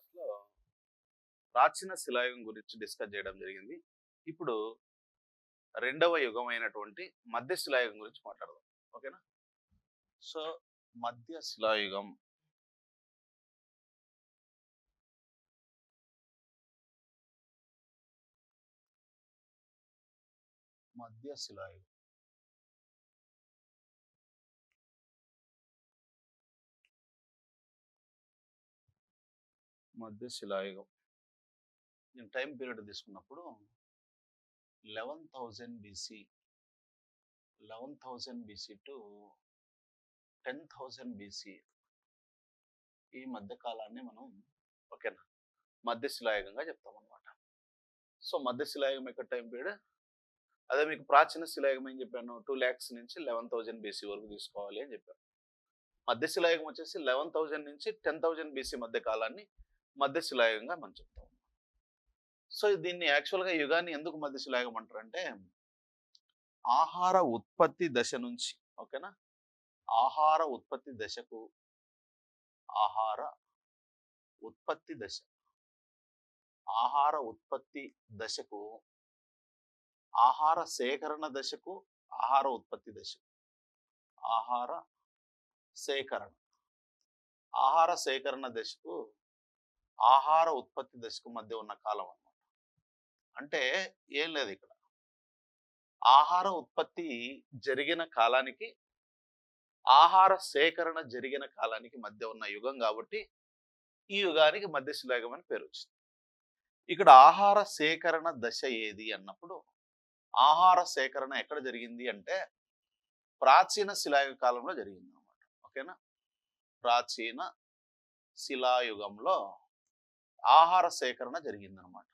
క్లాస్లో ప్రాచీన శిలాయుగం గురించి డిస్కస్ చేయడం జరిగింది. ఇప్పుడు రెండవ యుగం అయినటువంటి మధ్య శిలాయుగం గురించి మాట్లాడదాం. ఓకేనా? సో మధ్య శిలాయుగం మధ్య శిలాయుగం. మధ్య శిలాయుగం. నేను టైం పీరియడ్ తీసుకున్నప్పుడు eleven thousand BC eleven thousand BC to ten thousand BC ఈ మధ్య కాలాన్ని మనం ఓకేనా? మధ్య శిలాయుగంగా చెప్తాం అనమాట సో మధ్య శిలాయుగం యొక్క టైం పీరియడ్ అదే మీకు ప్రాచీన శిలాయుగం ఏం చెప్పాను? టూ ల్యాక్స్ నుంచి లెవెన్ థౌజండ్ బీసీ వరకు తీసుకోవాలి అని చెప్పాను. మధ్య శిలాయుగం వచ్చేసి లెవెన్ థౌజండ్ నుంచి టెన్ థౌజండ్ బీసీ మధ్య కాలాన్ని మధ్యశిలాయుగంగా మనం చెప్తాం సో దీన్ని యాక్చువల్గా యుగాన్ని ఎందుకు మధ్యశిలాయుగం అంటారంటే ఆహార ఉత్పత్తి దశ నుంచి ఓకేనా? ఆహార ఉత్పత్తి దశకు ఆహార ఉత్పత్తి దశ. ఆహార ఉత్పత్తి దశకు ఆహార సేకరణ దశకు ఆహార ఉత్పత్తి దశకు. ఆహార సేకరణ. ఆహార సేకరణ దశకు ఆహార ఉత్పత్తి దశకు మధ్య ఉన్న కాలం అన్నమాట. అంటే ఏం లేదు ఇక్కడ. ఆహార ఉత్పత్తి జరిగిన కాలానికి ఆహార సేకరణ జరిగిన కాలానికి మధ్య ఉన్న యుగం కాబట్టి ఈ యుగానికి మధ్యశిలాయుగం అని పేరు వచ్చింది. ఇక్కడ ఆహార సేకరణ దశ ఏది అన్నప్పుడు ఆహార సేకరణ ఎక్కడ జరిగింది అంటే ప్రాచీన శిలాయుగ కాలంలో జరిగింది అనమాట ఓకేనా? ప్రాచీన శిలాయుగంలో ఆహార సేకరణ జరిగిందనమాట.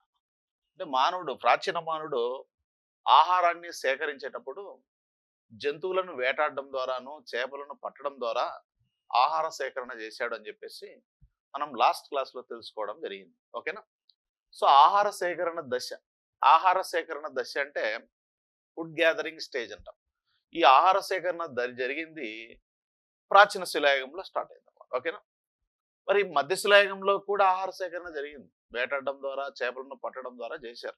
అంటే మానవుడు ప్రాచీన మానవుడు ఆహారాన్ని సేకరించేటప్పుడు జంతువులను వేటాడడం ద్వారాను చేపలను పట్టడం ద్వారా ఆహార సేకరణ చేశాడు అని చెప్పేసి మనం లాస్ట్ క్లాస్లో తెలుసుకోవడం జరిగింది. ఓకేనా? సో ఆహార సేకరణ దశ ఆహార సేకరణ దశ అంటే ఫుడ్ గ్యాదరింగ్ స్టేజ్ అంటాం. ఈ ఆహార సేకరణ జరిగింది ప్రాచీన శిలాయుగంలో స్టార్ట్ అయింది ఓకేనా? మరి మధ్య శిలాయుగంలో కూడా ఆహార సేకరణ జరిగింది. వేటాడడం ద్వారా చేపలను పట్టడం ద్వారా చేశారు.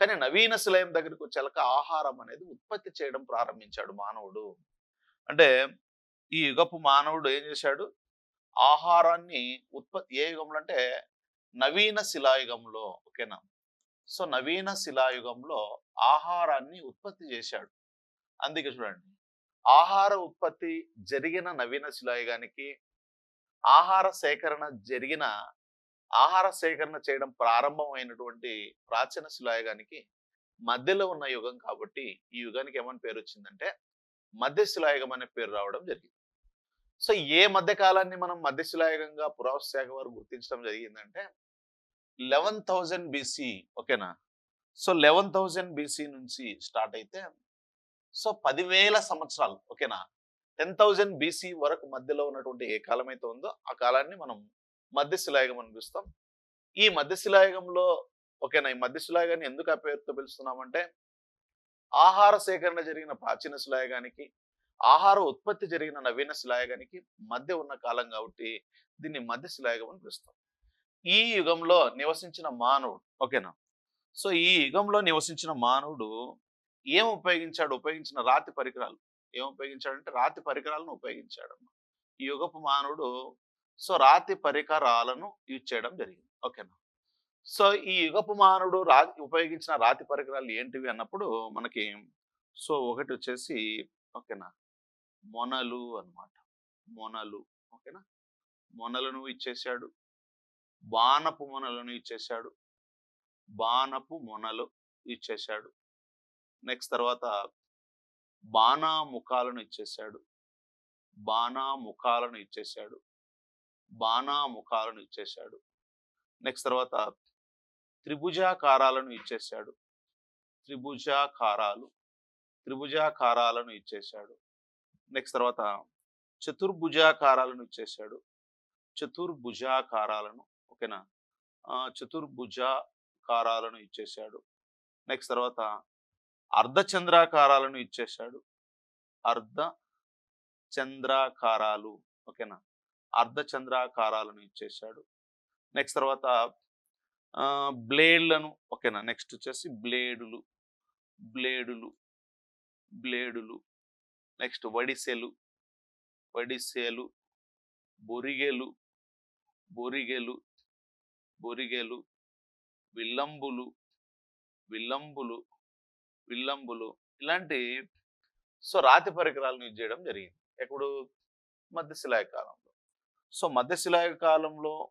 కానీ నవీన శిలయం దగ్గరికి వచ్చాక ఆహారం అనేది ఉత్పత్తి చేయడం ప్రారంభించాడు మానవుడు. అంటే ఈ యుగపు మానవుడు ఏం చేశాడు? ఆహారాన్ని ఉత్పత్తి ఏ యుగంలో అంటే నవీన శిలాయుగంలో ఓకేనా? సో నవీన శిలాయుగంలో ఆహారాన్ని ఉత్పత్తి చేశాడు. అందుకే చూడండి. ఆహార ఉత్పత్తి జరిగిన నవీన శిలాయుగానికి ఆహార సేకరణ జరిగిన ఆహార సేకరణ చేయడం ప్రారంభమైనటువంటి ప్రాచీన శిలాయుగానికి మధ్యలో ఉన్న యుగం కాబట్టి ఈ యుగానికి ఏమని పేరు వచ్చిందంటే మధ్య శిలాయుగం అనే పేరు రావడం జరిగింది. సో ఏ మధ్య కాలాన్ని మనం మధ్య శిలాయుగంగా పురావశాఖ వారు గుర్తించడం జరిగిందంటే లెవెన్ థౌజండ్ బీసీ ఓకేనా? సో లెవెన్ థౌజండ్ బీసీ నుంచి స్టార్ట్ అయితే సో పదివేల సంవత్సరాలు ఓకేనా? టెన్ థౌజండ్ బీసీ వరకు మధ్యలో ఉన్నటువంటి ఏ కాలం అయితే ఉందో ఆ కాలాన్ని మనం మధ్యశిలాయుగం అని పిలుస్తాం. ఈ మధ్యశిలాయుగంలో ఓకేనా ఈ మధ్యశిలాయుగాన్ని ఎందుకు ఆ పేరుతో పిలుస్తున్నామంటే ఆహార సేకరణ జరిగిన ప్రాచీన శిలాయుగానికి ఆహార ఉత్పత్తి జరిగిన నవీన శిలాయుగానికి మధ్య ఉన్న కాలం కాబట్టి దీన్ని మధ్య శిలాయుగం అని పిలుస్తాం. ఈ యుగంలో నివసించిన మానవుడు ఓకేనా? సో ఈ యుగంలో నివసించిన మానవుడు ఏం ఉపయోగించాడు? ఉపయోగించిన రాతి పరికరాలు. ఏం ఉపయోగించాడంటే రాతి పరికరాలను ఉపయోగించాడు ఈ యుగపు మానవుడు సో రాతి పరికరాలను యూజ్ చేయడం జరిగింది. ఓకేనా? సో ఈ యుగపు మానవుడు రా ఉపయోగించిన రాతి పరికరాలు ఏంటివి అన్నప్పుడు మనకి సో ఒకటి వచ్చేసి ఓకేనా? మొనలు అన్నమాట. మొనలు ఓకేనా? మొనలను ఇచ్చేసాడు బాణపు మొనలను ఇచ్చేసాడు బాణపు మొనలు ఇచ్చేసాడు నెక్స్ట్ తర్వాత బాణాముఖాలను ఇచ్చేసాడు బాణాముఖాలను ఇచ్చేసాడు బాణాముఖాలను ఇచ్చేసాడు నెక్స్ట్ తర్వాత త్రిభుజాకారాలను ఇచ్చేసాడు త్రిభుజాకారాలు త్రిభుజాకారాలను ఇచ్చేసాడు నెక్స్ట్ తర్వాత చతుర్భుజాకారాలను ఇచ్చేసాడు చతుర్భుజాకారాలను ఓకేనా? చతుర్భుజాకారాలను ఇచ్చేసాడు నెక్స్ట్ తర్వాత అర్ధచంద్రాకారాలను ఇచ్చేసాడు అర్ధ చంద్రాకారాలు ఓకేనా? అర్ధచంద్రాకారాలను ఇచ్చేసాడు నెక్స్ట్ తర్వాత బ్లేడ్లను ఓకేనా? నెక్స్ట్ వచ్చేసి బ్లేడులు బ్లేడులు బ్లేడులు. నెక్స్ట్ వడిసెలు వడిసెలు బొరిగెలు బొరిగెలు బొరిగెలు విల్లంబులు విల్లంబులు పిల్లంబులు ఇలాంటి సో రాతి పరికరాలను యూజ్ చేయడం జరిగింది. ఎప్పుడు? మధ్యశిలాయ కాలంలో. సో మధ్యశిలాయ కాలంలో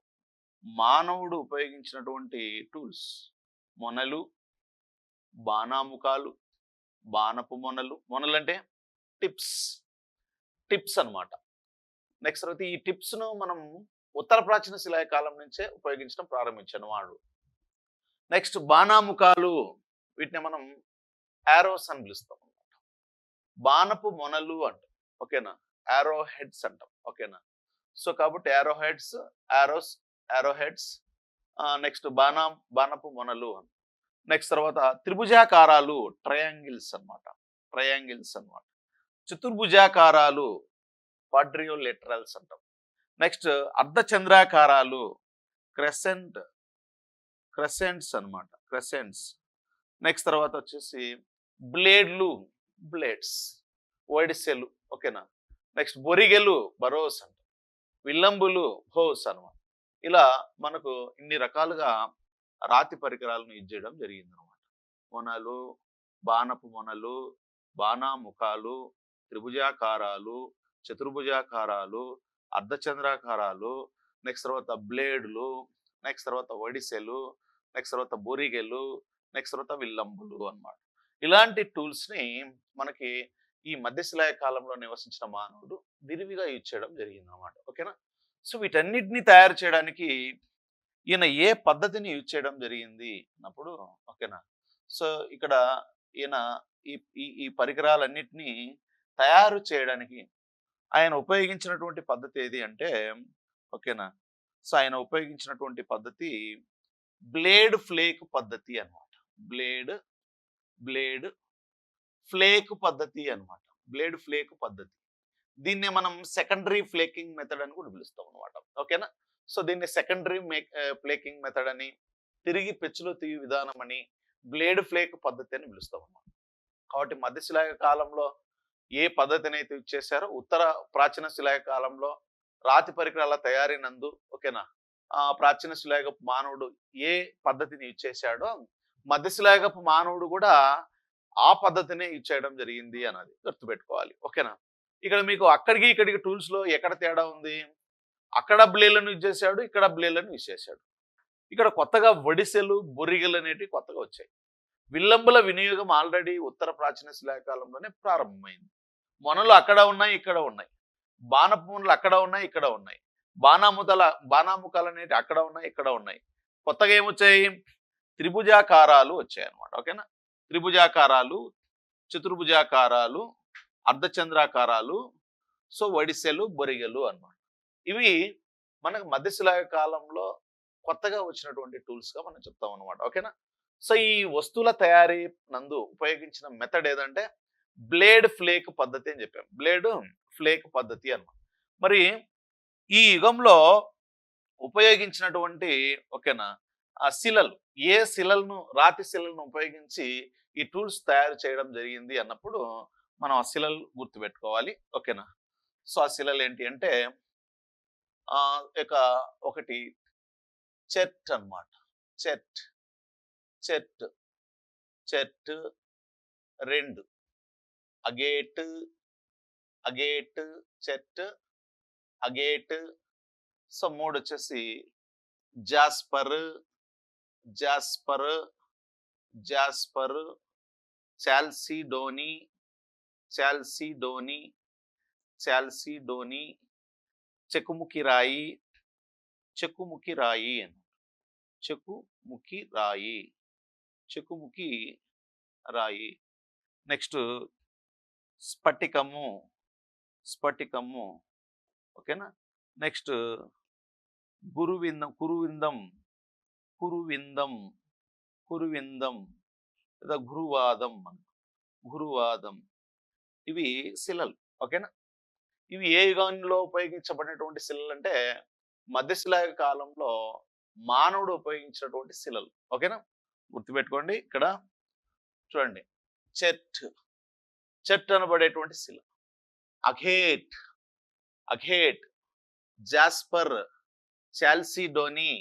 మానవుడు ఉపయోగించినటువంటి టూల్స్ మొనలు బాణాముఖాలు బాణపు మొనలు. మొనలు అంటే టిప్స్. టిప్స్ అన్నమాట. నెక్స్ట్ తర్వాత ఈ టిప్స్ను మనం ఉత్తర ప్రాచీన శిలాయ కాలం నుంచే ఉపయోగించడం ప్రారంభించాను వాడు. నెక్స్ట్ బాణాముఖాలు వీటిని మనం యారోస్ అని పిలుస్తాం అనమాట బాణపు మొనలు అంటాం. ఓకేనా? యారో హెడ్స్ అంటాం. ఓకేనా? సో కాబట్టి arrow heads arrows arrow heads next బాణం బాణపు మొనలు అని నెక్స్ట్ తర్వాత త్రిభుజాకారాలు ట్రయాంగిల్స్ అన్నమాట. ట్రయాంగిల్స్ అన్నమాట. చతుర్భుజాకారాలు క్వాడ్రియో లెటరల్స్ అంటాం. నెక్స్ట్ అర్ధచంద్రాకారాలు క్రెసెంట్ క్రెసెంట్స్ అన్నమాట. క్రెసెంట్స్ నెక్స్ట్ తర్వాత వచ్చేసి బ్లేడ్లు బ్లేడ్స్. ఓడిసెలు ఓకేనా? నెక్స్ట్ బొరిగెలు బరోస్ అంట. విల్లంబులు హోస్ అన్నమాట. ఇలా మనకు ఇన్ని రకాలుగా రాతి పరికరాలను యూజ్ చేయడం జరిగింది అనమాట మొనలు బాణపు మొనలు బాణాముఖాలు త్రిభుజాకారాలు చతుర్భుజాకారాలు అర్ధచంద్రాకారాలు నెక్స్ట్ తర్వాత బ్లేడ్లు నెక్స్ట్ తర్వాత ఒడిసెలు నెక్స్ట్ తర్వాత బొరిగెలు నెక్స్ట్ తర్వాత విల్లంబులు అన్నమాట. ఇలాంటి టూల్స్ని మనకి ఈ మధ్యశిలాయ కాలంలో నివసించిన మానవుడు విరివిగా యూజ్ చేయడం జరిగింది అనమాట ఓకేనా? సో వీటన్నిటిని తయారు చేయడానికి ఈయన ఏ పద్ధతిని యూజ్ చేయడం జరిగింది అన్నప్పుడు ఓకేనా? సో ఇక్కడ ఈయన ఈ ఈ ఈ పరికరాలన్నిటినీ తయారు చేయడానికి ఆయన ఉపయోగించినటువంటి పద్ధతి ఏది అంటే ఓకేనా? సో ఆయన ఉపయోగించినటువంటి పద్ధతి బ్లేడ్ ఫ్లేక్ పద్ధతి అన్నమాట. బ్లేడ్ బ్లేడ్ ఫ్లేక్ పద్ధతి అన్నమాట. బ్లేడ్ ఫ్లేక్ పద్ధతి. దీన్నే మనం సెకండరీ ఫ్లేకింగ్ మెథడ్ అని కూడా పిలుస్తాం అనమాట ఓకేనా? సో దీన్ని సెకండరీ ఫ్లేకింగ్ మెథడ్ అని తిరిగి పెచ్చులో తీయ విధానం అని బ్లేడ్ ఫ్లేక్ పద్ధతి అని పిలుస్తాం అనమాట కాబట్టి మధ్యశిలాయ కాలంలో ఏ పద్ధతిని అయితే ఇచ్చేసారో ఉత్తర ప్రాచీన శిలాయ కాలంలో రాతి పరికరాల తయారీ నందు ఓకేనా? ఆ ప్రాచీన శిలాయ మానవుడు ఏ పద్ధతిని ఇచ్చేసాడో మధ్యశిలాయకపు మానవుడు కూడా ఆ పద్ధతినే ఇచ్చేయడం జరిగింది అన్నది గుర్తుపెట్టుకోవాలి. ఓకేనా? ఇక్కడ మీకు అక్కడికి ఇక్కడికి టూల్స్లో ఎక్కడ తేడా ఉంది? అక్కడ బ్లేలను యూజ్ చేశాడు ఇక్కడ బ్లేలను యూజ్ చేశాడు. ఇక్కడ కొత్తగా వడిసెలు బొరిగెలు అనేటివి కొత్తగా వచ్చాయి. విల్లంబుల వినియోగం ఆల్రెడీ ఉత్తర ప్రాచీన శిలాకాలంలోనే ప్రారంభమైంది. మొనలు అక్కడ ఉన్నాయి ఇక్కడ ఉన్నాయి. బాణపు మొనలు అక్కడ ఉన్నాయి ఇక్కడ ఉన్నాయి. బాణాముతల బాణాముఖాలు అనేవి అక్కడ ఉన్నాయి ఇక్కడ ఉన్నాయి. కొత్తగా ఏమొచ్చాయి? త్రిభుజాకారాలు వచ్చాయన్నమాట. ఓకేనా? త్రిభుజాకారాలు చతుర్భుజాకారాలు అర్ధచంద్రాకారాలు సో వడిసెలు బొరిగెలు అన్నమాట. ఇవి మనకు మధ్యశిలా కాలంలో కొత్తగా వచ్చినటువంటి టూల్స్గా మనం చెప్తాం అనమాట ఓకేనా? సో ఈ వస్తువుల తయారీ నందు ఉపయోగించిన మెథడ్ ఏదంటే బ్లేడ్ ఫ్లేక్ పద్ధతి అని చెప్పాం. బ్లేడ్ ఫ్లేక్ పద్ధతి అన్నమాట. మరి ఈ యుగంలో ఉపయోగించినటువంటి ఓకేనా? శిలలు ఏ శిలలను రాతి శిలలను ఉపయోగించి ఈ టూల్స్ తయారు చేయడం జరిగింది అన్నప్పుడు మనం ఆ శిలలు గుర్తుపెట్టుకోవాలి. ఓకేనా? సో ఆ శిలలు ఏంటి అంటే ఇక ఒకటి చెట్ అన్నమాట. చెట్ చెట్ చెట్ రెండు. Agate agate chert agate so మూడు వచ్చేసి jasper jasper jasper chalcedony chalcedony chalcedony Chekkumukhi రాయి చెక్కుముఖి రాయి అని చెకుముకి రాయి చెక్కుముఖి రాయి నెక్స్ట్ స్ఫటికము స్ఫటికము ఓకేనా? నెక్స్ట్ గురువిందం కురువిందం. కురువిందం కురువిందం లేదా గురువాదం గురువాదం. ఇవి శిలలు ఓకేనా? ఇవి ఏ యుగంలో ఉపయోగించబడినటువంటి శిలలు అంటే మధ్యశిలాయ కాలంలో మానవుడు ఉపయోగించినటువంటి శిలలు ఓకేనా? గుర్తుపెట్టుకోండి ఇక్కడ. చూడండి చెట్ చెట్ అనబడేటువంటి శిల అఘేట్ అఘేట్ జాస్పర్ చాల్సిడోని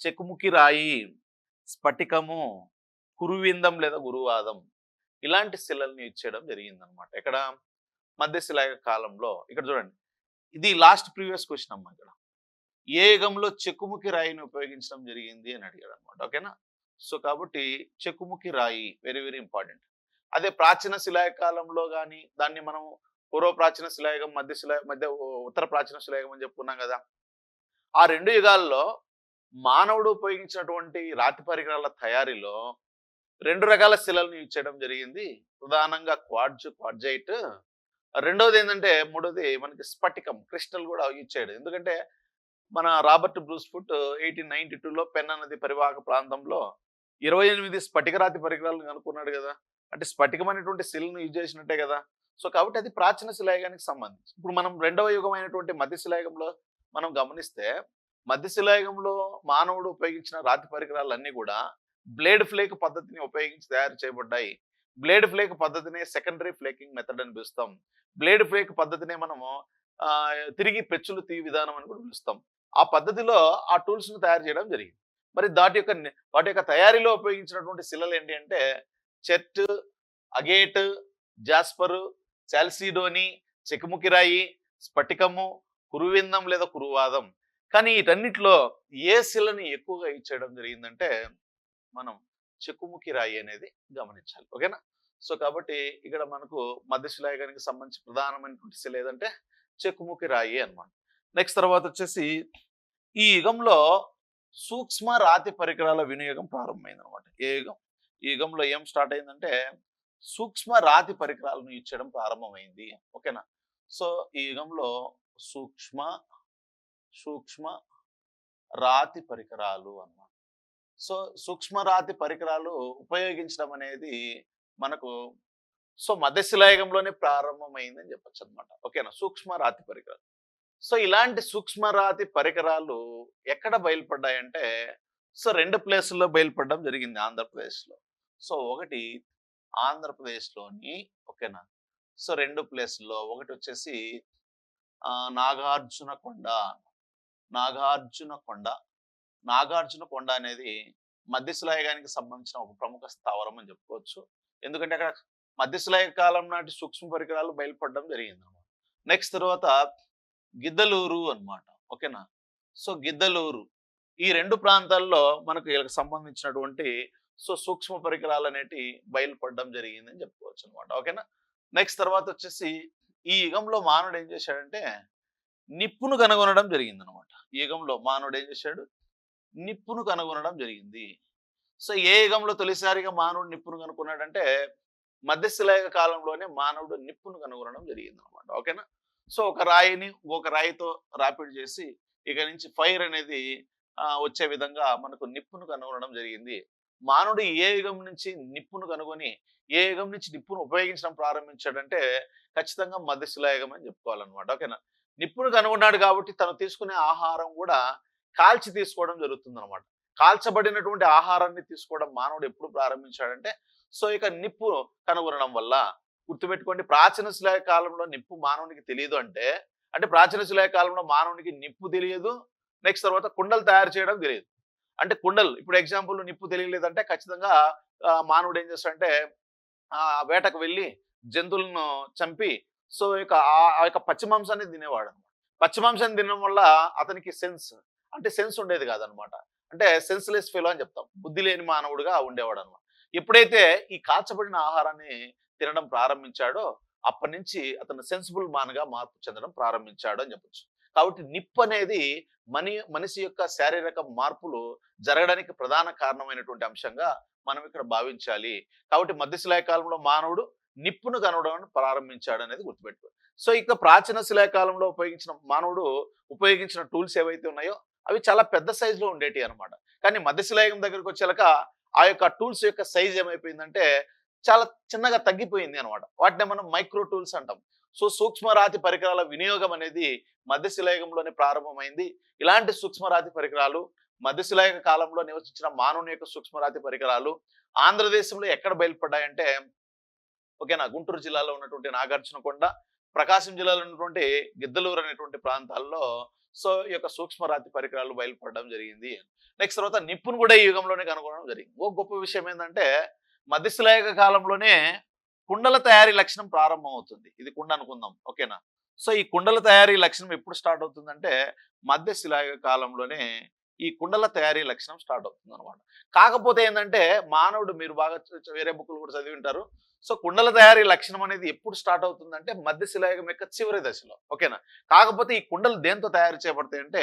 చెకుముకి రాయి స్ఫటికము కురువిందం లేదా గురువాదం ఇలాంటి శిలల్ని ఇచ్చేయడం జరిగిందనమాట. ఇక్కడ మధ్యశిలా కాలంలో. ఇక్కడ చూడండి. ఇది లాస్ట్ ప్రీవియస్ క్వశ్చన్ అమ్మా ఇక్కడ. ఏ యుగంలో చెక్కుముకి రాయిని ఉపయోగించడం జరిగింది అని అడిగాడు అనమాట ఓకేనా? సో కాబట్టి చెక్కుముకి రాయి వెరీ వెరీ ఇంపార్టెంట్. అదే ప్రాచీన శిలాయ కాలంలో కానీ దాన్ని మనం పూర్వ ప్రాచీన శిలాయుగం మధ్య శిలా మధ్య ఉత్తర ప్రాచీన శిలాయుగం అని చెప్పుకున్నాం కదా. ఆ రెండు యుగాల్లో మానవుడు ఉపయోగించినటువంటి రాతి పరికరాల తయారీలో రెండు రకాల శిలలను యూజ్ చేయడం జరిగింది. ప్రధానంగా క్వాడ్జ్ క్వాడ్జైట్. రెండోది ఏంటంటే మూడోది మనకి స్ఫటికం క్రిస్టల్ కూడా యూజ్ చేయడం. ఎందుకంటే మన Robert Bruce Foote eighteen ninety టూలో పెన్ నది పరివాహక ప్రాంతంలో ఇరవై ఎనిమిది స్ఫటికరాతి పరికరాలను కనుక్కున్నాడు కదా. అంటే స్ఫటికం అనేటువంటి శిలను యూజ్ చేసినట్టే కదా. సో కాబట్టి అది ప్రాచీన శిలాయుగానికి సంబంధించి ఇప్పుడు మనం రెండవ యుగమైనటువంటి మధ్య శిలాయుగంలో మనం గమనిస్తే మధ్యశిలాయుగంలో మానవుడు ఉపయోగించిన రాతి పరికరాలన్నీ కూడా బ్లేడ్ ఫ్లేక్ పద్ధతిని ఉపయోగించి తయారు చేయబడ్డాయి. బ్లేడ్ ఫ్లేక్ పద్ధతిని సెకండరీ ఫ్లేకింగ్ మెథడ్ అని పిలుస్తాం. బ్లేడ్ ఫ్లేక్ పద్ధతినే మనము తిరిగి పెచ్చులు తీ విధానం అని కూడా పిలుస్తాం. ఆ పద్ధతిలో ఆ టూల్స్ను తయారు చేయడం జరిగింది. మరి దాటి యొక్క వాటి యొక్క తయారీలో ఉపయోగించినటువంటి శిలలు ఏంటి అంటే చెట్ అగేట్ జాస్పరు చాల్సిడోని చెకుముకిరాయి స్ఫటికము కురువిందం లేదా కురువాదం. కానీ వీటన్నిటిలో ఏ శిలని ఎక్కువగా ఇచ్చేయడం జరిగిందంటే మనం చెక్కుముఖి రాయి అనేది గమనించాలి. ఓకేనా? సో కాబట్టి ఇక్కడ మనకు మధ్యశిలాయుగానికి సంబంధించి ప్రధానమైనటువంటి శిల ఏదంటే చెక్కుముఖి రాయి అన్నమాట. నెక్స్ట్ తర్వాత వచ్చేసి ఈ యుగంలో సూక్ష్మ రాతి పరికరాల వినియోగం ప్రారంభమైంది అనమాట ఏ యుగం? ఈ యుగంలో ఏం స్టార్ట్ అయిందంటే సూక్ష్మ రాతి పరికరాలను ఇచ్చడం ప్రారంభమైంది. ఓకేనా? సో ఈ యుగంలో సూక్ష్మ సూక్ష్మ రాతి పరికరాలు అన్నమాట. సో సూక్ష్మ రాతి పరికరాలు ఉపయోగించడం అనేది మనకు సో మధ్యశిలాయుగంలోనే ప్రారంభమైందని చెప్పచ్చు అనమాట ఓకేనా? సూక్ష్మ రాతి పరికరాలు. సో ఇలాంటి సూక్ష్మ రాతి పరికరాలు ఎక్కడ బయలుపడ్డాయంటే సో రెండు ప్లేసుల్లో బయలుపడడం జరిగింది ఆంధ్రప్రదేశ్లో. సో ఒకటి ఆంధ్రప్రదేశ్లోని ఓకేనా? సో రెండు ప్లేసుల్లో. ఒకటి వచ్చేసి నాగార్జునకొండ నాగార్జున కొండ. నాగార్జున కొండ అనేది మధ్యశిలాయుగానికి సంబంధించిన ఒక ప్రముఖ స్థావరం అని చెప్పుకోవచ్చు. ఎందుకంటే అక్కడ మధ్యశిలాయ కాలం నాటి సూక్ష్మ పరికరాలు బయలుపడడం జరిగింది అనమాట నెక్స్ట్ తర్వాత గిద్దలూరు అన్నమాట. ఓకేనా? సో గిద్దలూరు ఈ రెండు ప్రాంతాల్లో మనకు వీళ్ళకి సంబంధించినటువంటి సో సూక్ష్మ పరికరాలు అనేటి బయలుపడడం జరిగింది అని చెప్పుకోవచ్చు అనమాట ఓకేనా? నెక్స్ట్ తర్వాత వచ్చేసి ఈ యుగంలో మానవుడు ఏం చేశాడంటే నిప్పును కనుగొనడం జరిగింది అనమాట యుగంలో మానవుడు ఏం చేశాడు? నిప్పును కనుగొనడం జరిగింది. సో ఏ యుగంలో తొలిసారిగా మానవుడు నిప్పును కనుక్కున్నాడంటే మధ్యశిలాయుగ కాలంలోనే మానవుడు నిప్పును కనుగొనడం జరిగింది అనమాట ఓకేనా? సో ఒక రాయిని ఒక రాయితో రాపిడ్ చేసి ఇక నుంచి ఫైర్ అనేది వచ్చే విధంగా మనకు నిప్పును కనుగొనడం జరిగింది. మానవుడు ఏ యుగం నుంచి నిప్పును కనుగొని ఏ యుగం నుంచి నిప్పును ఉపయోగించడం ప్రారంభించాడంటే ఖచ్చితంగా మధ్యశిలాయుగం అని చెప్పుకోవాలన్నమాట. ఓకేనా? నిప్పును కనుగొన్నాడు కాబట్టి తను తీసుకునే ఆహారం కూడా కాల్చి తీసుకోవడం జరుగుతుంది అనమాట కాల్చబడినటువంటి ఆహారాన్ని తీసుకోవడం మానవుడు ఎప్పుడు ప్రారంభించాడంటే సో ఇక నిప్పు కనుగొనడం వల్ల గుర్తుపెట్టుకోండి ప్రాచీన శిలాయ కాలంలో నిప్పు మానవునికి తెలియదు అంటే అంటే ప్రాచీన శిలాయ కాలంలో మానవునికి నిప్పు తెలియదు నెక్స్ట్ తర్వాత కుండలు తయారు చేయడం తెలియదు. అంటే కుండలు ఇప్పుడు ఎగ్జాంపుల్ నిప్పు తెలియలేదంటే ఖచ్చితంగా మానవుడు ఏం చేస్తాడంటే ఆ వేటకు వెళ్ళి జంతువులను చంపి సో ఇక ఆ- యొక్క పచ్చి మాంసాన్ని తినేవాడు అనమాట పచ్చి మాంసాన్ని తినడం వల్ల అతనికి సెన్స్ అంటే సెన్స్ ఉండేది కాదనమాట అంటే సెన్స్లెస్ ఫెలో అని చెప్తాం. బుద్ధి లేని మానవుడుగా ఉండేవాడు అనమాట ఎప్పుడైతే ఈ కాల్చబడిన ఆహారాన్ని తినడం ప్రారంభించాడో అప్పటి నుంచి అతను సెన్సిబుల్ మాన్గా మార్పు చెందడం ప్రారంభించాడు అని చెప్పొచ్చు. కాబట్టి నిప్పు అనేది మని మనిషి యొక్క శారీరక మార్పులు జరగడానికి ప్రధాన కారణమైనటువంటి అంశంగా మనం ఇక్కడ భావించాలి. కాబట్టి మధ్యశిలాయ కాలంలో మానవుడు నిప్పును కనవడం ప్రారంభించాడు అనేది గుర్తుపెట్టుకో. సో ఇక ప్రాచీన శిలాకాలంలో ఉపయోగించిన మానవుడు ఉపయోగించిన టూల్స్ ఏవైతే ఉన్నాయో అవి చాలా పెద్ద సైజులో ఉండేటి అన్నమాట. కానీ మధ్యశిలాయుగం దగ్గరకు వచ్చాక ఆ యొక్క టూల్స్ యొక్క సైజ్ ఏమైపోయిందంటే చాలా చిన్నగా తగ్గిపోయింది అనమాట వాటిని మనం మైక్రో టూల్స్ అంటాం. సో సూక్ష్మ రాతి పరికరాల వినియోగం అనేది మధ్యశిలాయుగంలోనే ప్రారంభమైంది. ఇలాంటి సూక్ష్మ రాతి పరికరాలు మధ్యశిలాయుగ కాలంలో నివసించిన మానవుని యొక్క సూక్ష్మరాతి పరికరాలు ఆంధ్రదేశంలో ఎక్కడ బయలుపడ్డాయంటే ఓకేనా? గుంటూరు జిల్లాలో ఉన్నటువంటి నాగార్జునకొండ ప్రకాశం జిల్లాలో ఉన్నటువంటి గిద్దలూరు అనేటువంటి ప్రాంతాల్లో సో ఈ యొక్క సూక్ష్మరాతి పరికరాలు బయలుపడడం జరిగింది. నెక్స్ట్ తర్వాత నిప్పును కూడా ఈ యుగంలోనే కనుగొనడం జరిగింది. ఓ గొప్ప విషయం ఏంటంటే మధ్యశిలాయుగ కాలంలోనే కుండల తయారీ లక్షణం ప్రారంభం అవుతుంది ఇది కుండ అనుకుందాం. ఓకేనా? సో ఈ కుండల తయారీ లక్షణం ఎప్పుడు స్టార్ట్ అవుతుందంటే మధ్యశిలాయుగ కాలంలోనే ఈ కుండల తయారీ లక్షణం స్టార్ట్ అవుతుంది అనమాట కాకపోతే ఏంటంటే మానవుడు మీరు బాగా వేరే బుక్లు కూడా చదివి ఉంటారు. సో కుండల తయారీ లక్షణం అనేది ఎప్పుడు స్టార్ట్ అవుతుందంటే మధ్యశిలాయుగం యొక్క చివరి దశలో. ఓకేనా? కాకపోతే ఈ కుండలు దేంతో తయారు చేయబడతాయి అంటే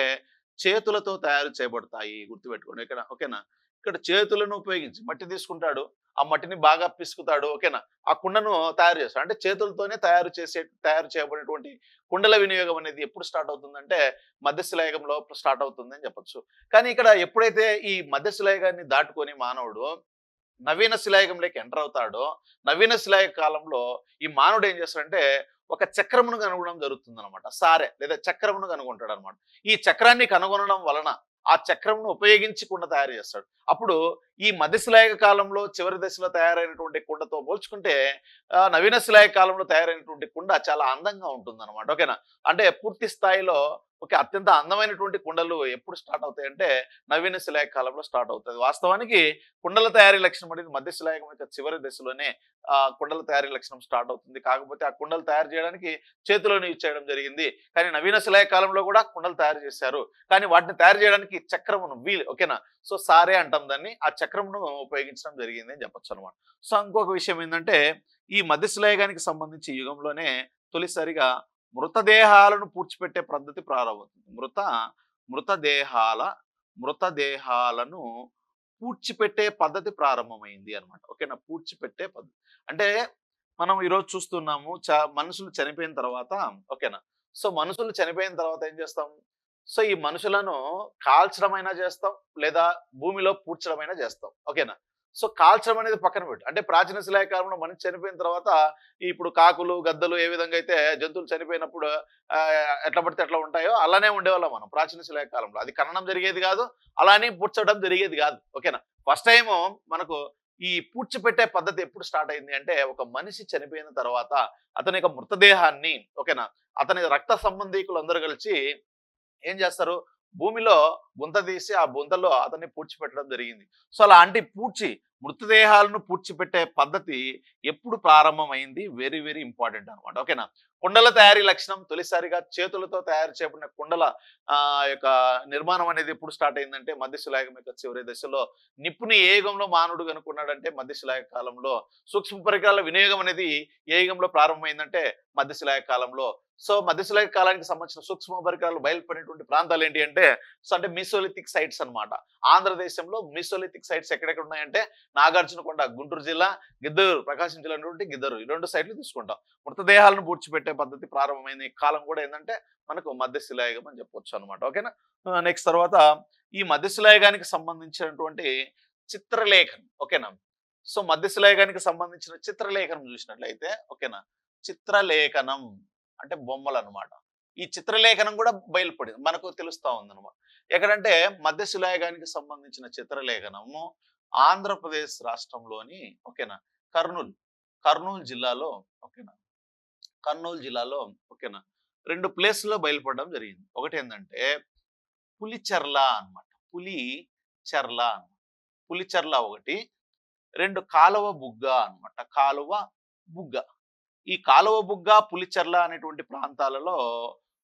చేతులతో తయారు చేయబడతాయి గుర్తుపెట్టుకోండి. ఇక్కడ ఓకేనా? ఇక్కడ చేతులను ఉపయోగించి మట్టి తీసుకుంటాడు. ఆ మట్టిని బాగా పిసుకుతాడు. ఓకేనా? ఆ కుండను తయారు చేస్తాడు. అంటే చేతులతోనే తయారు చేసే తయారు చేయబడినటువంటి కుండల వినియోగం అనేది ఎప్పుడు స్టార్ట్ అవుతుందంటే మధ్యశిలాయుగంలో స్టార్ట్ అవుతుంది అని చెప్పొచ్చు. కానీ ఇక్కడ ఎప్పుడైతే ఈ మధ్యశిలాయుగాన్ని దాటుకొని మానవుడు నవీన శిలాయుగంలోకి ఎంటర్ అవుతాడో నవీన శిలాయుగ కాలంలో ఈ మానవుడు ఏం చేస్తాడంటే ఒక చక్రమును కనుగొనడం జరుగుతుంది అనమాట సారే లేదా చక్రమును కనుగొంటాడు అనమాట ఈ చక్రాన్ని కనుగొనడం వలన ఆ చక్రమును ఉపయోగించి కుండ తయారు చేస్తాడు. అప్పుడు ఈ మధ్య శిలాయుగ కాలంలో చివరి దశలో తయారైనటువంటి కుండతో పోల్చుకుంటే ఆ, నవీన శిలాయుగ కాలంలో తయారైనటువంటి కుండ చాలా అందంగా ఉంటుంది అనమాట ఓకేనా? అంటే పూర్తి స్థాయిలో ఓకే. అత్యంత అందమైనటువంటి కుండలు ఎప్పుడు స్టార్ట్ అవుతాయి అంటే నవీన శిలాయుగ కాలంలో స్టార్ట్ అవుతుంది వాస్తవానికి కుండల తయారీ లక్షణం అనేది మధ్య శిలాయకం యొక్క చివరి దశలోనే ఆ కుండల తయారీ లక్షణం స్టార్ట్ అవుతుంది. కాకపోతే ఆ కుండలు తయారు చేయడానికి చేతిలోనే యూజ్ చేయడం జరిగింది. కానీ నవీన శిలాయ కాలంలో కూడా కుండలు తయారు చేశారు. కానీ వాటిని తయారు చేయడానికి చక్రమును వీల్ ఓకేనా? సో సారే అంటాం దాన్ని. ఆ చక్రమును ఉపయోగించడం జరిగింది అని చెప్పొచ్చు అనమాట సో ఇంకొక విషయం ఏంటంటే ఈ మధ్యశిలాయుగానికి సంబంధించి యుగంలోనే తొలిసారిగా మృతదేహాలను పూడ్చిపెట్టే పద్ధతి ప్రారంభమవుతుంది. మృత మృతదేహాల మృతదేహాలను పూడ్చిపెట్టే పద్ధతి ప్రారంభమైంది అనమాట ఓకేనా? పూడ్చిపెట్టే పద్ధతి అంటే మనం ఈరోజు చూస్తున్నాము చ మనుషులు చనిపోయిన తర్వాత ఓకేనా? సో మనుషులు చనిపోయిన తర్వాత ఏం చేస్తాం? సో ఈ మనుషులను కాల్చడమైనా చేస్తాం లేదా భూమిలో పూడ్చడమైనా చేస్తాం. ఓకేనా? సో కాల్చడం అనేది పక్కన పెట్టు. అంటే ప్రాచీన శిలాకాలంలో మనిషి చనిపోయిన తర్వాత ఇప్పుడు కాకులు గద్దలు ఏ విధంగా అయితే జంతువులు చనిపోయినప్పుడు ఎట్లా పడితే ఎట్లా ఉంటాయో అలానే ఉండేవాళ్ళం మనం ప్రాచీన శిలాకాలంలో. అది ఖననం జరిగేది కాదు అలానే పూడ్చడం జరిగేది కాదు. ఓకేనా? ఫస్ట్ టైం మనకు ఈ పూడ్చిపెట్టే పద్ధతి ఎప్పుడు స్టార్ట్ అయింది అంటే ఒక మనిషి చనిపోయిన తర్వాత అతని యొక్క మృతదేహాన్ని ఓకేనా? అతని రక్త సంబంధీకులు అందరూ కలిసి ఏం చేస్తారు? భూమిలో గుంత తీసి ఆ గుంతలో అతన్ని పూడ్చిపెట్టడం జరిగింది. సో అలాంటి పూడ్చి మృతదేహాలను పూడ్చిపెట్టే పద్ధతి ఎప్పుడు ప్రారంభమైంది? వెరీ వెరీ ఇంపార్టెంట్ అనమాట ఓకేనా? కుండల తయారీ లక్షణం తొలిసారిగా చేతులతో తయారు చేయబడిన కుండల ఆ యొక్క నిర్మాణం అనేది ఎప్పుడు స్టార్ట్ అయిందంటే మధ్యశిలాయుగం యొక్క చివరి దశలో నిప్పుని ఏ యుగంలో మానవుడు కనుక్కున్నాడంటే మధ్యశిలాయ కాలంలో. సూక్ష్మ పరికరాల వినియోగం అనేది ఏ యుగంలో ప్రారంభమైందంటే మధ్యశిలాయ కాలంలో సో మధ్యశిలాయుగ కాలానికి సంబంధించిన సూక్ష్మ పరికరాలు బయలుపడినటువంటి ప్రాంతాలు ఏంటి అంటే సో అంటే మిసోలిథిక్ సైట్స్ అన్నమాట. ఆంధ్రదేశంలో మిసోలిథిక్ సైట్స్ ఎక్కడెక్కడ ఉన్నాయంటే నాగార్జునకొండ గుంటూరు జిల్లా గిద్దరు ప్రకాశం జిల్లా గిద్దరు ఈ రెండు సైట్లు తీసుకుంటాం. మృతదేహాలను పూడ్చిపెట్టే పద్ధతి ప్రారంభమైన కాలం కూడా ఏంటంటే మనకు మధ్యశిలాయుగం అని చెప్పొచ్చు అనమాట ఓకేనా? నెక్స్ట్ తర్వాత ఈ మధ్యశిలాయుగానికి సంబంధించినటువంటి చిత్రలేఖనం. ఓకేనా? సో మధ్యశిలాయుగానికి సంబంధించిన చిత్రలేఖనం చూసినట్లయితే ఓకేనా? చిత్రలేఖనం. అంటే బొమ్మలు అన్నమాట ఈ చిత్రలేఖనం కూడా బయలుపడింది. మనకు తెలుస్తూ ఉందన్నమాట ఎక్కడంటే మధ్యశిలాయుగానికి సంబంధించిన చిత్రలేఖనము ఆంధ్రప్రదేశ్ రాష్ట్రంలోని ఓకేనా కర్నూలు కర్నూలు జిల్లాలో ఓకేనా కర్నూలు జిల్లాలో ఓకేనా రెండు ప్లేస్లో బయలుపడడం జరిగింది. ఒకటి ఏంటంటే పులిచెర్ల అన్నమాట. పులి చెర్ల అన్నమాట. పులిచెర్ల ఒకటి రెండు కాలువ బుగ్గ అన్నమాట. కాలువ బుగ్గ. ఈ కాలువ బుగ్గ పులిచెర్ల అనేటువంటి ప్రాంతాలలో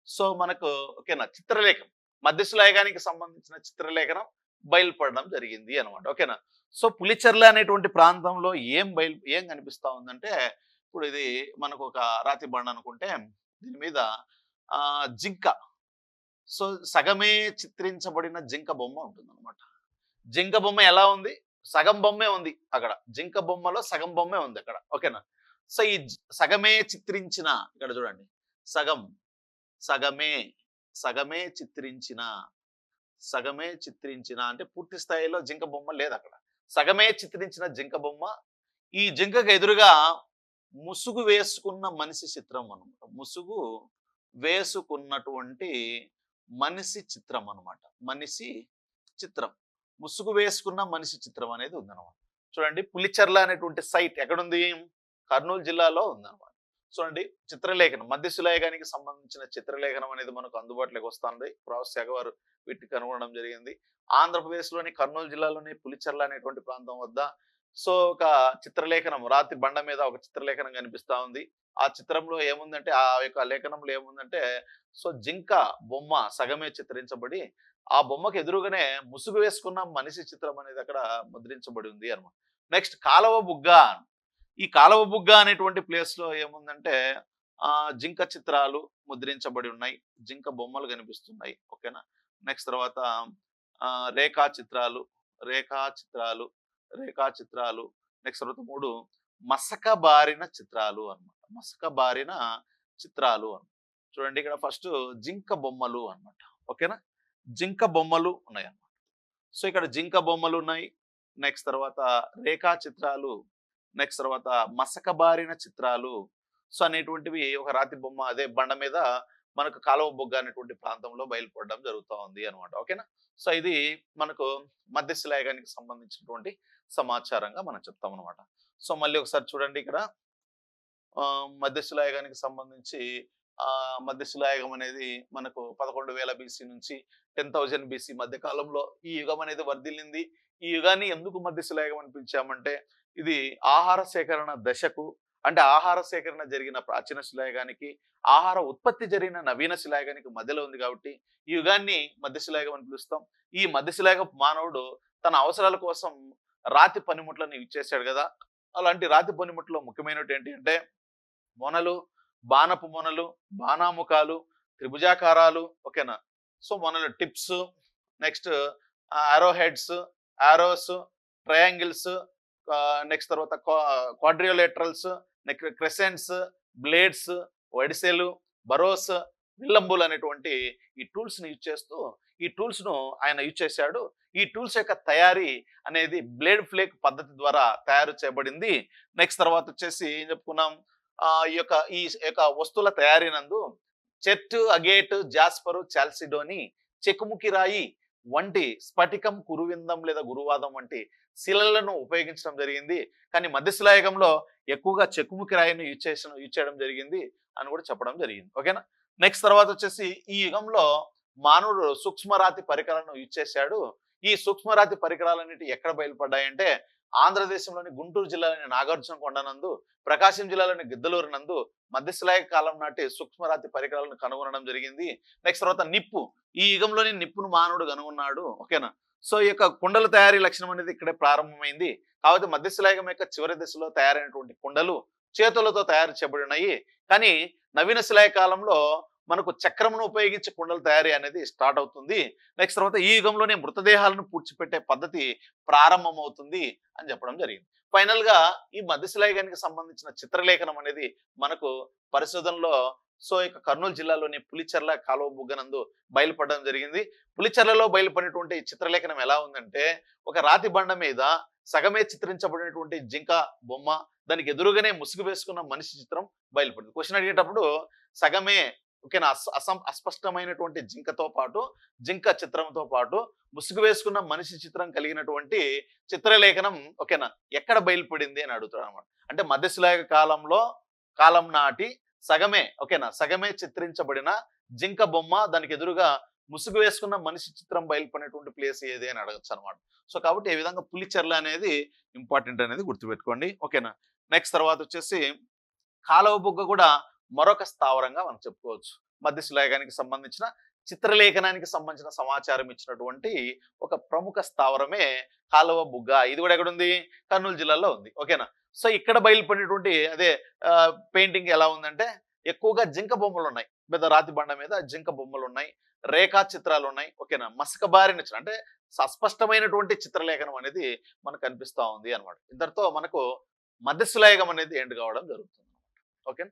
సో మనకు ఓకేనా చిత్రలేఖనం మధ్యశిలాయుగానికి సంబంధించిన చిత్రలేఖనం బయలుపడడం జరిగింది అనమాట ఓకేనా? సో పులిచెర్ల అనేటువంటి ప్రాంతంలో ఏం బయలు ఏం కనిపిస్తా ఉందంటే ఇప్పుడు ఇది మనకు ఒక రాతి బండ అనుకుంటే దీని మీద ఆ జింక. సో సగమే చిత్రించబడిన జింక బొమ్మ ఉంటుంది అనమాట జింక బొమ్మ ఎలా ఉంది? సగం బొమ్మే ఉంది అక్కడ. జింక బొమ్మలో సగం బొమ్మే ఉంది అక్కడ ఓకేనా? సో ఈ సగమే చిత్రించిన ఇక్కడ చూడండి. సగం సగమే సగమే చిత్రించిన సగమే చిత్రించిన అంటే పూర్తి స్థాయిలో జింక బొమ్మ లేదు అక్కడ. సగమే చిత్రించిన జింక బొమ్మ ఈ జింకకు ఎదురుగా ముసుగు వేసుకున్న మనిషి చిత్రం అనమాట ముసుగు వేసుకున్నటువంటి మనిషి చిత్రం అన్నమాట. మనిషి చిత్రం. ముసుగు వేసుకున్న మనిషి చిత్రం అనేది ఉందన్నమాట. చూడండి పులిచెర్ల అనేటువంటి సైట్ ఎక్కడుంది? కర్నూలు జిల్లాలో ఉందన్నమాట. చూడండి చిత్రలేఖనం. మధ్యశిలాయుగానికి సంబంధించిన చిత్రలేఖనం అనేది మనకు అందుబాటులోకి వస్తుంది. ప్రవాస శాఖ వారు వీటిని కనుగొనడం జరిగింది. ఆంధ్రప్రదేశ్లోని కర్నూలు జిల్లాలోని పులిచెర్ల అనేటువంటి ప్రాంతం వద్ద సో ఒక చిత్రలేఖనం రాతి బండ మీద ఒక చిత్రలేఖనం కనిపిస్తా ఉంది. ఆ చిత్రంలో ఏముందంటే ఆ యొక్క లేఖనంలో ఏముందంటే సో జింక బొమ్మ సగమే చిత్రించబడి ఆ బొమ్మకు ఎదురుగానే ముసుగు వేసుకున్న మనిషి చిత్రం అనేది అక్కడ ముద్రించబడి ఉంది అనమాట నెక్స్ట్ కాలవ బుగ్గ ఈ కాలవ బుగ్గ అనేటువంటి ప్లేస్లో ఏముందంటే ఆ జింక చిత్రాలు ముద్రించబడి ఉన్నాయి. జింక బొమ్మలు కనిపిస్తున్నాయి. ఓకేనా? నెక్స్ట్ తర్వాత రేఖా చిత్రాలు రేఖా చిత్రాలు రేఖా చిత్రాలు. నెక్స్ట్ తర్వాత మూడు మసక బారిన చిత్రాలు అన్నమాట. మసక బారిన చిత్రాలు అనమాట చూడండి ఇక్కడ ఫస్ట్ జింక బొమ్మలు అన్నమాట. ఓకేనా? జింక బొమ్మలు ఉన్నాయి అన్నమాట సో ఇక్కడ జింక బొమ్మలు ఉన్నాయి. నెక్స్ట్ తర్వాత రేఖా చిత్రాలు నెక్స్ట్ తర్వాత మసకబారిన చిత్రాలు. సో అనేటువంటివి ఒక రాతి బొమ్మ అదే బండ మీద మనకు కాలువ బొగ్గ అనేటువంటి ప్రాంతంలో బయలుపడడం జరుగుతూ ఉంది అనమాట ఓకేనా? సో ఇది మనకు మధ్యశిలాయగానికి సంబంధించినటువంటి సమాచారంగా మనం చెప్తాం అనమాట సో మళ్ళీ ఒకసారి చూడండి ఇక్కడ. మధ్యశిలాయగానికి సంబంధించి ఆ మధ్యశిలాయుగం అనేది మనకు పదకొండు వేల బీసీ నుంచి టెన్ థౌజండ్ బీసీ మధ్య కాలంలో ఈ యుగం అనేది వర్ధిల్లింది. ఈ యుగాన్ని ఎందుకు మధ్యశిలాయుగం అనిపించామంటే ఇది ఆహార సేకరణ దశకు అంటే ఆహార సేకరణ జరిగిన ప్రాచీన శిలాయుగానికి ఆహార ఉత్పత్తి జరిగిన నవీన శిలాయుగానికి మధ్యలో ఉంది కాబట్టి ఈ యుగాన్ని మధ్యశిలాయుగం అని పిలుస్తాం. ఈ మధ్యశిలాయుగ మానవుడు తన అవసరాల కోసం రాతి పనిముట్లను యూజ్ చేశాడు కదా. అలాంటి రాతి పనిముట్లో ముఖ్యమైనవి ఏంటి అంటే మొనలు బాణపు మొనలు బాణాముఖాలు త్రిభుజాకారాలు ఓకేనా? So మొనలు tips next arrow heads arrows triangles next తర్వాత క్వాడ్రియోలేటరల్స్ నెక్స్ట్ క్రెసెంట్స్ బ్లేడ్స్ వడిసెలు బరోస్ విల్లంబుల్ అనేటువంటి ఈ టూల్స్ని యూజ్ చేస్తూ ఈ టూల్స్ను ఆయన యూజ్ చేశాడు. ఈ టూల్స్ యొక్క తయారీ అనేది బ్లేడ్ ఫ్లేక్ పద్ధతి ద్వారా తయారు చేయబడింది. నెక్స్ట్ తర్వాత వచ్చేసి ఏం చెప్పుకున్నాం? ఆ ఈ యొక్క ఈ యొక్క వస్తువుల తయారీ నందు చెట్టు అగేట్ జాస్పరు చాల్సిడోని చెకుముకి రాయి వంటి స్ఫటికం కురువిందం లేదా గురువాదం వంటి శిలలను ఉపయోగించడం జరిగింది. కానీ మధ్యశిలాయుగంలో ఎక్కువగా చెక్కుముఖి రాయిని యూజ్ చేసిన యూజ్ చేయడం జరిగింది అని కూడా చెప్పడం జరిగింది. ఓకేనా? నెక్స్ట్ తర్వాత వచ్చేసి ఈ యుగంలో మానవుడు సూక్ష్మరాతి పరికరాలను యూజ్ చేశాడు. ఈ సూక్ష్మరాతి పరికరాలన్నిటి ఎక్కడ బయలుపడ్డాయంటే ఆంధ్రదేశంలోని గుంటూరు జిల్లాలోని నాగార్జున కొండనందు ప్రకాశం జిల్లాలోని గిద్దలూరు నందు మధ్యశిలాయ కాలం నాటి సూక్ష్మరాతి పరికరాలను కనుగొనడం జరిగింది. నెక్స్ట్ తర్వాత నిప్పు. ఈ యుగంలోని నిప్పును మానవుడు కనుగొన్నాడు. ఓకేనా? సో ఈ యొక్క కుండల తయారీ లక్షణం అనేది ఇక్కడే ప్రారంభమైంది. కాబట్టి మధ్యశిలాయుగం యొక్క చివరి దశలో తయారైనటువంటి కుండలు చేతులతో తయారు చేయబడినాయి. కానీ నవీన శిలాయ కాలంలో మనకు చక్రమును ఉపయోగించి కుండల తయారీ అనేది స్టార్ట్ అవుతుంది. నెక్స్ట్ తర్వాత ఈ యుగంలోనే మృతదేహాలను పూడ్చిపెట్టే పద్ధతి ప్రారంభమవుతుంది అని చెప్పడం జరిగింది. ఫైనల్గా ఈ మధ్యశిలాయుగానికి సంబంధించిన చిత్రలేఖనం అనేది మనకు పరిశోధనలో సో ఇక కర్నూలు జిల్లాలోని పులిచెర్ల కాలువ బుగ్గనందు బయలుపడడం జరిగింది. పులిచెర్లలో బయలుపడినటువంటి చిత్రలేఖనం ఎలా ఉందంటే ఒక రాతి బండ మీద సగమే చిత్రించబడినటువంటి జింక బొమ్మ దానికి ఎదురుగానే ముసుగు వేసుకున్న మనిషి చిత్రం బయలుపడింది. క్వశ్చన్ అడిగేటప్పుడు సగమే ఓకేనా? అస అసం అస్పష్టమైనటువంటి జింకతో పాటు జింక చిత్రంతో పాటు ముసుగు వేసుకున్న మనిషి చిత్రం కలిగినటువంటి చిత్రలేఖనం ఓకేనా? ఎక్కడ బయలుపడింది అని అడుగుతాడు అనమాట అంటే మధ్యశిలాయుగ కాలంలో కాలం నాటి సగమే ఓకేనా? సగమే చిత్రించబడిన జింక బొమ్మ దానికి ఎదురుగా ముసుగు వేసుకున్న మనిషి చిత్రం బయలుపడినటువంటి ప్లేస్ ఏది అని అడగచ్చు అనమాట సో కాబట్టి ఏ విధంగా పులిచెర్ల అనేది ఇంపార్టెంట్ అనేది గుర్తుపెట్టుకోండి. ఓకేనా? నెక్స్ట్ తర్వాత వచ్చేసి కాలువ బుగ్గ కూడా మరొక స్థావరంగా మనం చెప్పుకోవచ్చు. మధ్యశిలాయుగానికి సంబంధించిన చిత్రలేఖనానికి సంబంధించిన సమాచారం ఇచ్చినటువంటి ఒక ప్రముఖ స్థావరమే కాలువ బుగ్గ. ఇది కూడా ఎక్కడుంది? కర్నూలు జిల్లాలో ఉంది. ఓకేనా? సో ఇక్కడ బయలుపడినటువంటి అదే పెయింటింగ్ ఎలా ఉందంటే ఎక్కువగా జింక బొమ్మలు ఉన్నాయి. పెద్ద రాతి బండ మీద జింక బొమ్మలు ఉన్నాయి. రేఖా చిత్రాలు ఉన్నాయి. ఓకేనా? మసకబారిన అంటే అస్పష్టమైనటువంటి చిత్రలేఖనం అనేది మనకు కనిపిస్తూ ఉంది అన్నమాట. ఇంతటితో మనకు మధ్యశిలాయుగం అనేది ఎండ్ కావడం జరుగుతుంది ఓకే